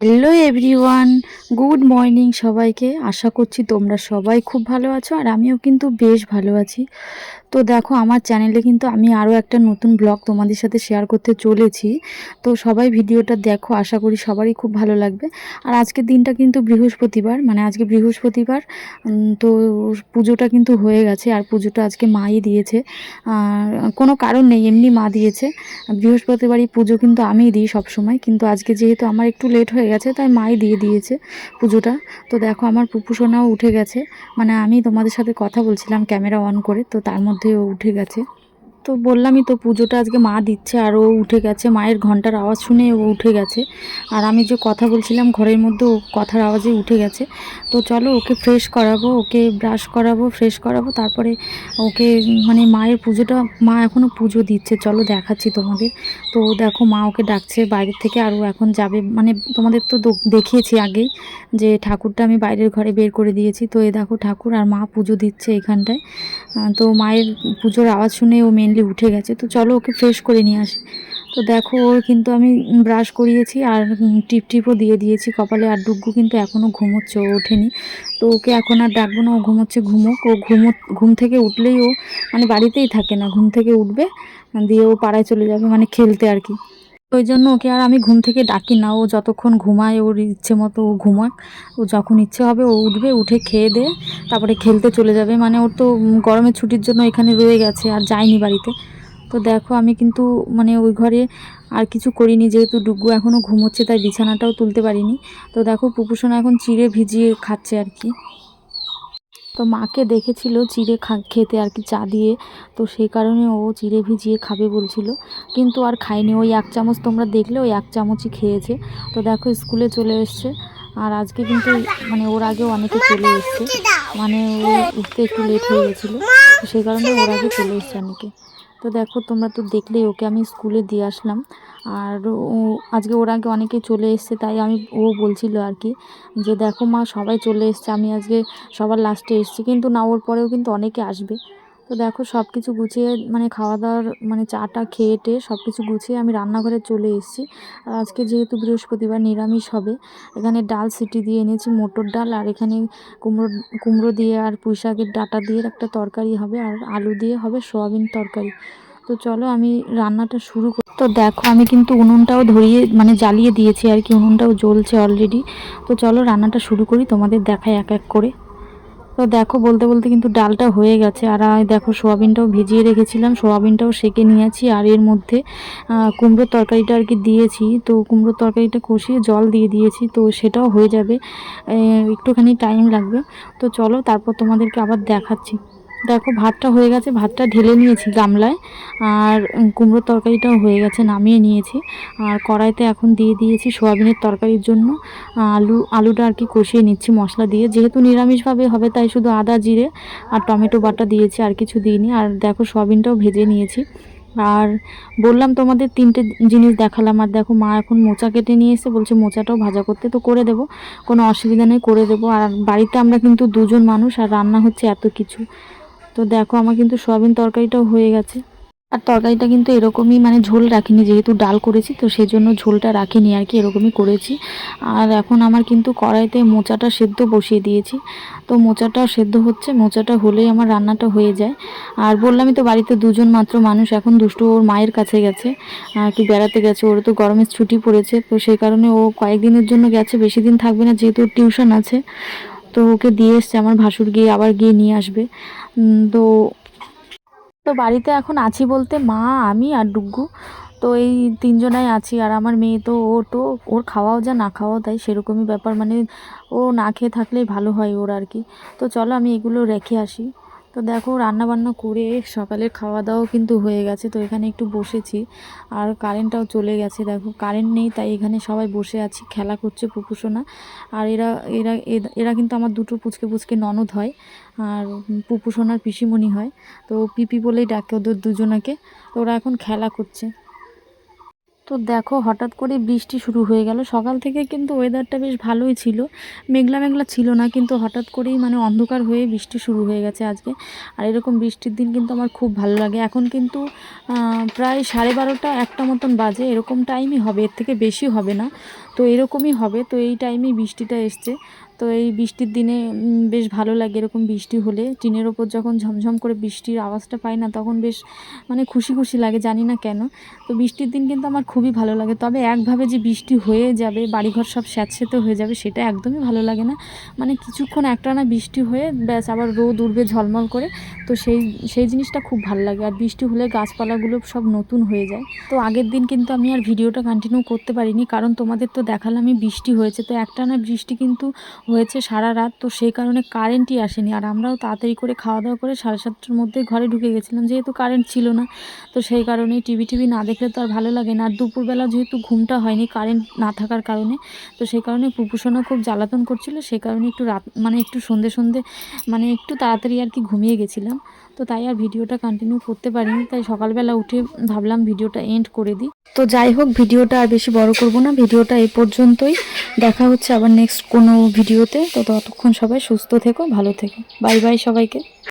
Hello everyone good morning সবাইকে। আশা করছি তোমরা সবাই খুব ভালো আছো, আর আমিও কিন্তু বেশ ভালো আছি। তো দেখো, আমার চ্যানেলে কিন্তু আমি আরও একটা নতুন ব্লগ তোমাদের সাথে শেয়ার করতে চলেছি। তো সবাই ভিডিওটা দেখো, আশা করি সবারই খুব ভালো লাগবে। আর আজকের দিনটা কিন্তু বৃহস্পতিবার মানে আজকে বৃহস্পতিবার তো পুজোটা কিন্তু হয়ে গেছে, আর পুজোটা আজকে মাই দিয়েছে। আর কোনো কারণ নেই, এমনি মা দিয়েছে। বৃহস্পতিবারই পুজো কিন্তু আমিই দিই সবসময়, কিন্তু আজকে যেহেতু আমার একটু লেট হয়ে গেছে, তাই মাই দিয়ে দিয়েছে পুজোটা। তো দেখো, আমার পুপুসোনাও উঠে গেছে মানে আমি তোমাদের সাথে কথা বলছিলাম ক্যামেরা অন করে, তো তার মধ্যে ও উঠে গেছে। তো বললামই তো, পুজোটা আজকে মা দিচ্ছে আর ও উঠে গেছে। মায়ের ঘণ্টার আওয়াজ শুনে ও উঠে গেছে। আর আমি যে কথা বলছিলাম ঘরের মধ্যে, ও কথার আওয়াজে উঠে গেছে। তো চলো ওকে ফ্রেশ করাবো, ওকে ব্রাশ করাবো ফ্রেশ করাবো, তারপরে ওকে মানে মায়ের পুজোটা, মা এখনও পুজো দিচ্ছে। চলো দেখাচ্ছি তোমাদের। তো দেখো মা ওকে ডাকছে বাইরের থেকে আর ও এখন যাবে। মানে তোমাদের তো দেখিয়েছি আগেই যে ঠাকুরটা আমি বাইরের ঘরে বের করে দিয়েছি। তো এ দেখো ঠাকুর আর মা পুজো দিচ্ছে এখানটায়। তো মায়ের পুজোর আওয়াজ শুনে ও মেনলি উঠে গেছে। তো চলো ওকে ফ্রেশ করে নিয়ে আসি। তো দেখো, ওর কিন্তু আমি ব্রাশ করিয়েছি আর টিপ টিপও দিয়ে দিয়েছি। কপালে আর ডুগ্গু কিন্তু এখনও ঘুমোচ্ছে, ও ওঠেনি। তো ওকে এখন আর ডাকবো না, ও ঘুমোচ্ছে, ঘুমোক। ও ঘুমো, ঘুম থেকে উঠলেই ও মানে বাড়িতেই থাকে না, ঘুম থেকে উঠবে, দিয়ে ও পাড়ায় চলে যাবে মানে খেলতে আর কি। ওই জন্য ওকে আর আমি ঘুম থেকে ডাকি না। ও যতক্ষণ ঘুমায়, ওর ইচ্ছে মতো ও ঘুমাক। ও যখন ইচ্ছে হবে, ও উঠবে, উঠে খেয়ে দিয়ে তারপরে খেলতে চলে যাবে। মানে ওর তো গরমের ছুটির জন্য এখানে রয়ে গেছে, আর যায়নি বাড়িতে। তো দেখো, আমি কিন্তু মানে ওই ঘরে আর কিছু করিনি। যেহেতু ডুগু এখনও ঘুমোচ্ছে, তাই বিছানাটাও তুলতে পারিনি। তো দেখো পুপুসোনা এখন চিড়ে ভিজিয়ে খাচ্ছে আর কি। তো মাকে দেখেছিল চিড়ে খেতে আর কি চা দিয়ে। তো সেই কারণে ও চিড়ে ভিজিয়ে খাবে বলছিল। কিন্তু আর খায়নি। ওই এক চামচ তোমরা দেখলে ওই এক চামচই খেয়েছে। তো দেখো স্কুলে চলে এসছে। আর আজকে কিন্তু মানে ওর আগে অনেকে চলে এসছে। মানে ও উঠতে একটু লেট হয়ে গেছিল। সেই কারণে ওর আগে চলে এসছে অনেকে। তো দেখো, তোমরা তো দেখলেই ওকে আমি স্কুলে দিয়ে আসলাম। আর ও, আজকে ওর আগে অনেকে চলে এসছে, তাই আমি, ও বলছিল আর কি যে, দেখো মা, সবাই চলে এসছে। আমি আজকে সবার লাস্টে এসছি। কিন্তু না, ওর পরেও কিন্তু অনেকে আসবে। তো দেখো সব কিছু গুছিয়ে মানে খাওয়া দাওয়ার মানে চাটা খেয়ে টেয়ে সব কিছু গুছিয়ে আমি রান্নাঘরে চলে এসেছি। আর আজকে যেহেতু বৃহস্পতিবার নিরামিষ হবে, এখানে ডাল সিটি দিয়ে এনেছি, মোটর ডাল, আর এখানে কুমড়ো কুমড়ো দিয়ে আর পুঁই শাকের ডাটা দিয়ে একটা তরকারি হবে, আর আলু দিয়ে হবে সোয়াবিন তরকারি। তো চলো আমি রান্নাটা শুরু করি। তো দেখো আমি কিন্তু উনুনটাও ধরিয়ে মানে জ্বালিয়ে দিয়েছি আর কি, উনুনটাও জ্বলছে অলরেডি তো চলো রান্নাটা শুরু করি, তোমাদের দেখায় এক এক করে। তো দেখো বলতে বলতে কিন্তু ডালটা হয়ে গেছে। আর দেখো সোয়াবিনটাও ভিজিয়ে রেখেছিলাম, সোয়াবিনটাও সেকে নিয়েছি আর এর মধ্যে কুমড়োর তরকারিটা আর কি দিয়েছি। তো কুমড়োর তরকারিটা কষিয়ে জল দিয়ে দিয়েছি, তো সেটাও হয়ে যাবে। একটুখানি টাইম লাগবে। তো চলো তারপর তোমাদেরকে আবার দেখাচ্ছি। দেখো, ভাতটা হয়ে গেছে। ভাতটা ঢেলে নিয়েছি গামলায়, আর কুমড়োর তরকারিটাও হয়ে গেছে, নামিয়ে নিয়েছি। আর কড়াইতে এখন দিয়ে দিয়েছি সোয়াবিনের তরকারির জন্য। আলু, আলুটা আর কি কষিয়ে নিচ্ছি মশলা দিয়ে। যেহেতু নিরামিষভাবে হবে, তাই শুধু আদা, জিরে আর টমেটো বাটা দিয়েছি, আর কিছু দিইনি। আর দেখো, সোয়াবিনটাও ভেজে নিয়েছি। আর বললাম তোমাদের তিনটে জিনিস দেখালাম। আর দেখো, মা এখন মোচা কেটে নিয়ে এসে বলছে মোচাটাও ভাজা করতে। তো করে দেবো, কোনো অসুবিধা নেই, করে দেবো। আর বাড়িতে আমরা কিন্তু দুজন মানুষ, আর রান্না হচ্ছে এত কিছু। তো দেখো, আমার কিন্তু সয়াবিন তরকারিটাও হয়ে গেছে। আর তরকারিটা কিন্তু এরকমই মানে ঝোল রাখিনি, যেহেতু ডাল করেছি, তো সেই জন্য ঝোলটা রাখিনি আর কি, এরকমই করেছি। আর এখন আমার কিন্তু কড়াইতে মোচাটা সেদ্ধ বসিয়ে দিয়েছি। তো মোচাটা সেদ্ধ হচ্ছে, মোচাটা হলেই আমার রান্নাটা হয়ে যায়। আর বললামই তো, বাড়িতে দুজন মাত্র মানুষ, এখন দুষ্টু ওর মায়ের কাছে গেছে আর কি বেড়াতে গেছে, ওর তো গরমের ছুটি পড়েছে, তো সেই কারণে ও কয়েকদিনের জন্য গেছে, বেশি দিন থাকবে না, যেহেতু টিউশন আছে। তো ওকে দিয়ে এসছে, আমার ভাসুর গিয়ে আবার গিয়ে নিয়ে আসবে। তো তো বাড়িতে এখন আছি বলতে মা, আমি আর ডুগ্গু তো এই তিনজনাই আছি আর আমার মেয়ে তো ও তো, ওর খাওয়াও যা না খাওয়াও তাই সেরকমই ব্যাপার। মানে ও না খেয়ে থাকলেই ভালো হয় ওর আর কি। তো চলো আমি এগুলো রেখে আসি। তো দেখো রান্না বান্না করে সকালের খাওয়া দাওয়াও কিন্তু হয়ে গেছে, তো এখানে একটু বসেছি। আর কারেন্টটাও চলে গেছে, দেখো। কারেন্ট নেই, তাই এখানে সবাই বসে আছি, খেলা করছে পুপুসোনা আর এরা এরা এরা কিন্তু আমার দুটো পুচকে পুচকে ননদ হয়, আর পুপুসোনার পিসিমণি হয়। তো পিপি বলেই ডাকে ওদের দুজনাকে। তো ওরা এখন খেলা করছে। তো দেখো, হঠাৎ করে বৃষ্টি শুরু হয়ে গেল। সকাল থেকে কিন্তু ওয়েদারটা বেশ ভালোই ছিল। মেঘলা মেঘলা ছিল না, কিন্তু হঠাৎ করেই মানে অন্ধকার হয়ে বৃষ্টি শুরু হয়ে গেছে আজকে। আর এরকম বৃষ্টির দিন কিন্তু আমার খুব ভালো লাগে। এখন কিন্তু প্রায় সাড়ে বারোটা একটা মতন বাজে। এরকম টাইমই হবে, এর থেকে বেশি হবে না। তো এরকমই হবে। তো এই টাইমেই বৃষ্টিটা এসছে। তো এই বৃষ্টির দিনে বেশ ভালো লাগে এরকম বৃষ্টি হলে। টিনের ওপর যখন ঝমঝম করে বৃষ্টির আওয়াজটা পাই না, তখন বেশ মানে খুশি খুশি লাগে, জানি না কেন। তো বৃষ্টির দিন কিন্তু আমার খুবই ভালো লাগে। তবে একভাবে যে বৃষ্টি হয়ে যাবে, বাড়িঘর সব স্যাঁতসেঁতে হয়ে যাবে, সেটা একদমই ভালো লাগে না। মানে কিছুক্ষণ একটানা বৃষ্টি হয়ে, ব্যাস আবার রোদ উঠবে ঝলমল করে। তো সেই সেই জিনিসটা খুব ভালো লাগে। আর বৃষ্টি হলে গাছপালাগুলো সব নতুন হয়ে যায়। তো আগের দিন কিন্তু আমি আর ভিডিওটা কন্টিনিউ করতে পারিনি, কারণ তোমাদের তো দেখালামই বৃষ্টি হয়েছে। তো একটানা বৃষ্টি কিন্তু হয়েছে সারা রাত, তো সেই কারণে কারেন্টই আসেনি। আর আমরাও তাড়াতাড়ি করে খাওয়া দাওয়া করে সাড়ে সাতটার মধ্যে ঘরে ঢুকে গেছিলাম, যেহেতু কারেন্ট ছিল না, তো সেই কারণে টিভি টিভি না দেখলে তো আর ভালো লাগে না। আর দুপুরবেলা যেহেতু ঘুমটা হয়নি কারেন্ট না থাকার কারণে, তো সেই কারণে পুপুসোনা খুব জ্বালাতন করছিল, সেই কারণে একটু রাত মানে একটু সন্ধে সন্ধে মানে একটু তাড়াতাড়ি আর কি ঘুমিয়ে গেছিলাম। তো তাই আর ভিডিওটা কন্টিনিউ করতে পারিনি, তাই সকালবেলা উঠে ভাবলাম ভিডিওটা এন্ড করে দিই। তো যাই হোক, ভিডিওটা আর বেশি বড় করব না, ভিডিওটা এই পর্যন্তই। দেখা হচ্ছে আবার নেক্সট কোনো ভিডিওতে তো ততক্ষণ সবাই সুস্থ থেকো, ভালো থেকো। বাই বাই সবাইকে।